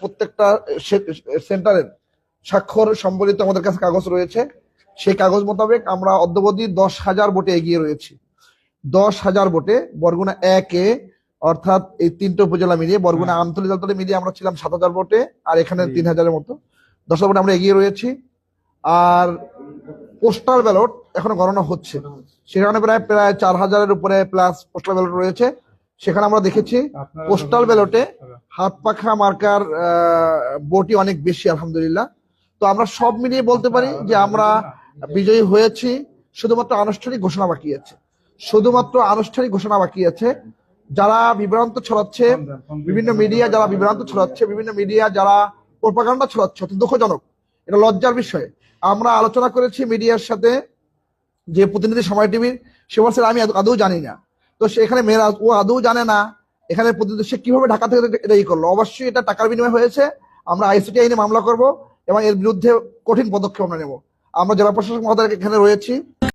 প্রত্যেকটা সেন্টারের স্বাক্ষর সম্বলিত আমাদের কাছে কাগজ রয়েছে। সেই কাগজ মোতাবেক আমরা অদ্যবধি দশ হাজার ভোটে এগিয়ে রয়েছি। দশ হাজার ভোটে বরগুনা একে অর্থাৎ এই তিনটে উপজেলা মিলিয়ে বরগুনা আমতলী দলতলী মিলিয়ে আমরা ছিলাম সাত হাজার ভোটে আর এখানে তিন হাজারের মতো। দশ হাজার ভোটে আমরা এগিয়ে রয়েছি। আর পোস্টাল ব্যালট এখনও গণনা হচ্ছে। সেখানে প্রায় প্রায় চার হাজারের উপরে প্লাস পোস্টাল ব্যালট রয়েছে। সেখানে আমরা দেখেছি পোস্টাল ব্যালটে হাত পাখা মার্কার বটি অনেক বেশি আলহামদুলিল্লাহ। তো আমরা সব মিলিয়ে বলতে পারি যে আমরা বিজয়ী হয়েছি শুধুমাত্র আনুষ্ঠানিক ঘোষণা বাকি আছে। শুধুমাত্র আনুষ্ঠানিক ঘোষণা বাকি আছে। যারা বিভ্রান্ত ছড়াচ্ছে বিভিন্ন মিডিয়া যারা বিভ্রান্ত ছড়াচ্ছে বিভিন্ন মিডিয়া যারা প্রোপাগান্ডা ছড়াচ্ছে অত্যন্ত দুঃখজনক। এটা লজ্জার বিষয়। আমরা আলোচনা করেছি মিডিয়ার সাথে যে প্রতিনিধি সময় টিভির সে আমি আদ- আদৌ জানি না। তো সেখানে মেয়েরা ও আদৌ জানে না এখানে সে কীভাবে ঢাকা থেকে এটা- করল। অবশ্যই এটা টাকার বিনিময় হয়েছে। আমরা আইসিটি আইনে মামলা করব এবং এর বিরুদ্ধে কঠিন পদক্ষেপ আমরা নেব। আমরা জেলা প্রশাসক মহোদয় এখানে রয়েছি।